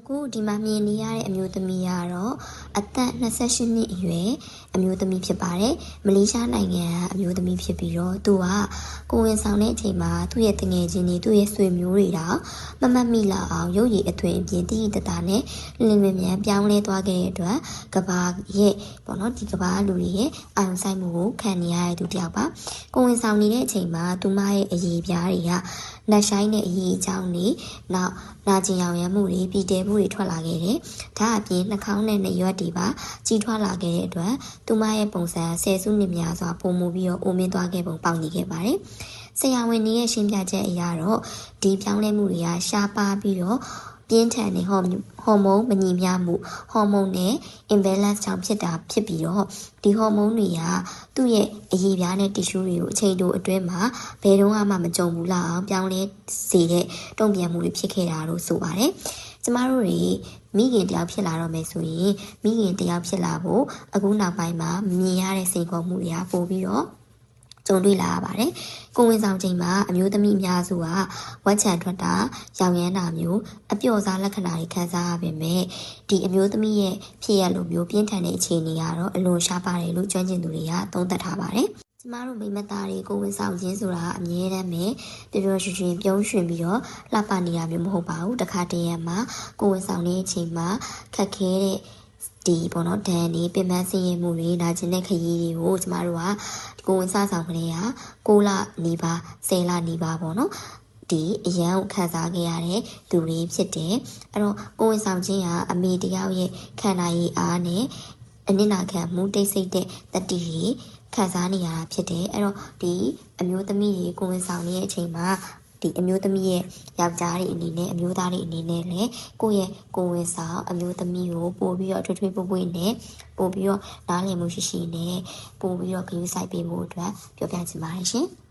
အခုဒီမှာမြင်နေရတဲ့အမျိုးသမီးကတော့အသက်28နှစ်အရွယ်အမျိုးသမီးဖြစ်ပါတယ်။မလေးရှားနိုင်ငံကအမျိုးသမီးဖြစ်ပြီးတော့သူကကိုယ်ဝင်ဆောင်တဲ့အချိန်မှာသူ့ရဲ့တငယ်ချင်းတွေသူ့ရဲ့ဆွေမျိုးတွေတော့မမတ်မိလောက်အောင်ရုပ်ရည်အသွင်အပြင်တိတိတတ်နဲ့လင်းလင်းမြန်ပြောင်းလဲသွားခဲ့တဲ့အတွက်ကဘာရဲ့ပေါ့နော်ဒီကဘာလူတွေရဲ့အာရုံစိုက်မှုကိုခံနေရတဲ့သူတစ်ယောက်ပါ။ကိုယ်ဝင်ဆောင်နေတဲ့အချိန်မှာသူမရဲ့အရေးပြားတွေကနှက်ဆိုင်တဲ့အရေးအကြောင်းတွေနောက်နာကျင်ရောင်ရမ်းမှုတွေပြည်တဲမှုတွေထွက်လာခဲ့တယ်။ဒါအပြင်နှာခေါင်းနဲ့နှရွက်တွေပါကြီးထွားလာခဲ့တဲ့အတွက်သူမရဲ့ပုံစံဆယ်စုနှစ်များစွာပုံမူပြီးတော့အိုမင်းသွားခဲ့ပုံပေါက်နေခဲ့ပါတယ်။ဆရာဝန်ကြီးရဲ့ရှင်းပြချက်အရတော့ဒီပြောင်းလဲမှုတွေကရှားပါပြီးတော့ပြင်းထန်တဲ့ဟော်ဟော်မုန်းမညီမျှမှုဟော်မုန်းနဲ့ imbalance ကြောင့်ဖြစ်တာဖြစ်ပြီးတော့ဒီဟော်မုန်းတွေကသူ့ရဲ့အရေးပြားနဲ့ tissue တွေကိုအချိန်တိုအတွင်းမှာဘယ်တော့မှမကြုံဘူးလောက်အောင်ပြောင်းလဲစေတဲ့တုံ့ပြန်မှုတွေဖြစ်ခဲ့တာလို့ဆိုပါတယ်။ ကျမတို့တွေမိခင်တယောက်ဖြစ်လာတော့မယ်ဆိုရင်မိခင်တယောက်ဖြစ်လာဖို့အခုနောက်ပိုင်းမှာမြင်ရတဲ့စိန်ခေါ်မှုတွေကပိုပြီးတော့ကြုံတွေ့လာရပါတယ်။ကိုဝင်ဆောင်ချိန်မှာအမျိုးသမီးအများစုကဝက်ချန်ထွက်တာရောင်ရမ်းတာမျိုးအပျော့စားလက္ခဏာတွေခံစားရပေမဲ့ဒီအမျိုးသမီးရဲ့ဖြစ်ရလိုမျိုးပြင်းထန်တဲ့အခြေအနေကတော့အလွန်ရှားပါတယ်လို့ကျွမ်းကျင်သူတွေကသုံးသပ်ထားပါတယ်။ ကျမတို့မိမသားတွေကိုဝင်ဆောင်ခြင်းဆိုတာအမြဲတမ်းပဲပျော်ပျော်ရွှင်ရွှင်ပြုံးရွှင်ပြီးတော့လှပနေတာမျိုးမဟုတ်ပါဘူး။တခါတည်းရမှာကိုဝင်ဆောင်တဲ့အချိန်မှာခက်ခဲတဲ့ဒီပေါ့နော်ဒဏ်နေပင်ပန်းစင်းရဲမှုတွေနာကျင်တဲ့ခရီးတွေကိုကျမတို့ကကိုဝင်စားဆောင်ကလေးက6လနေပါ10လနေပါပေါ့နော်ဒီအရန်ကိုခံစားခဲ့ရတဲ့သူတွေဖြစ်တယ်အဲ့တော့ကိုဝင်ဆောင်ခြင်းကအမေတယောက်ရဲ့ခံနိုင်ရည်အားနဲ့အနစ်နာခံမှုတိတ်ဆိတ်တဲ့တတိတွေ ခံစားနေရတာဖြစ်တယ်အဲ့တော့ဒီအမျိုးသမီးတွေကိုဝင်ဆောင်နေတဲ့အချိန်မှာဒီအမျိုးသမီးရဲ့ယောက်ျားတွေအနေနဲ့အမျိုးသားတွေအနေနဲ့လည်းကိုယ့်ရဲ့ကိုယ်ဝင်ဆောင်အမျိုးသမီးကိုပို့ပြီးတော့ထွေးထွေးပွေ့ပွေ့နဲ့ပို့ပြီးတော့နားလည်မှုရှိရှိနဲ့ပို့ပြီးတော့ဂရုစိုက်ပေးဖို့အတွက်ပြောပြချင်ပါတယ်ရှင်။